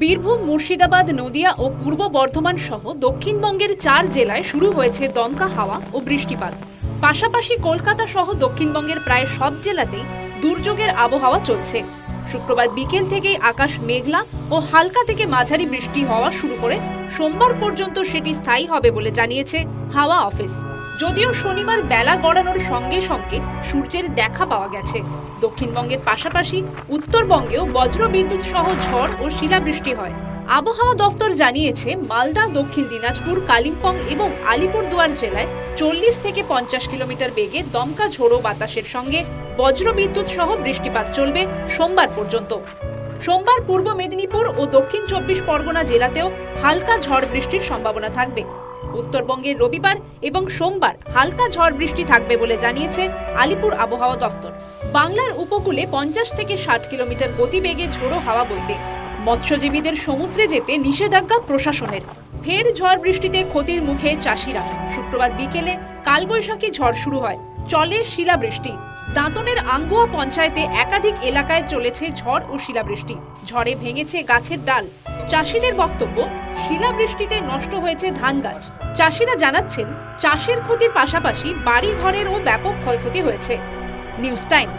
বীরভূম, মুর্শিদাবাদ, নদিয়া ও পূর্ব বর্ধমান সহ দক্ষিণবঙ্গের চার জেলায় শুরু হয়েছে দমকা হাওয়া ও বৃষ্টিপাত। পাশাপাশি কলকাতা সহ দক্ষিণবঙ্গের প্রায় সব জেলাতেই দুর্যোগের আবহাওয়া চলছে। শুক্রবার বিকেল থেকেই আকাশ মেঘলা ও হালকা থেকে মাঝারি বৃষ্টি হওয়া শুরু করে সোমবার পর্যন্ত সেটি স্থায়ী হবে বলে জানিয়েছে হাওয়া অফিস। যদিও শনিবার বেলা গড়ানোর সঙ্গে সঙ্গে সূর্যের দেখা পাওয়া গেছে। দক্ষিণবঙ্গের পাশাপাশি উত্তরবঙ্গেও বজ্র বিদ্যুৎ সহ ঝড় ও শিলাবৃষ্টি হয়। আবহাওয়া দফতর জানিয়েছে, মালদা, দক্ষিণ দিনাজপুর, কালিম্পং এবং আলিপুরদুয়ার জেলায় চল্লিশ থেকে পঞ্চাশ কিলোমিটার বেগে দমকা ঝোড়ো বাতাসের সঙ্গে বজ্র বিদ্যুৎ সহ বৃষ্টিপাত চলবে সোমবার পর্যন্ত। সোমবার পূর্ব মেদিনীপুর ও দক্ষিণ চব্বিশ পরগনা জেলাতেও হালকা ঝড় বৃষ্টির সম্ভাবনা থাকবে। উত্তরবঙ্গে রবিবার এবং সোমবার হালকা ঝড় বৃষ্টি থাকবে বলে জানিয়েছে আলিপুর আবহাওয়া দফতর। বাংলার উপকূলে পঞ্চাশ থেকে ষাট কিলোমিটার গতিবেগে ঝোড়ো হাওয়া বইবে। মৎস্যজীবীদের সমুদ্রে যেতে নিষেধাজ্ঞা প্রশাসনের। ফের ঝড় বৃষ্টিতে ক্ষতির মুখে চাষিরা। শুক্রবার বিকেলে কালবৈশাখী ঝড় শুরু হয়। চলে শিলাবৃষ্টি। দাঁতনের আঙ্গুয়া পঞ্চায়েতে একাধিক এলাকায় চলেছে ঝড় ও শিলাবৃষ্টি। ঝড়ে ভেঙেছে গাছের ডাল। চাষিদের বক্তব্য, শিলাবৃষ্টিতে নষ্ট হয়েছে ধান গাছ। চাষিরা জানাচ্ছেন, চাষের ক্ষতির পাশাপাশি বাড়ি ঘরেরও ব্যাপক ক্ষয়ক্ষতি হয়েছে। News time.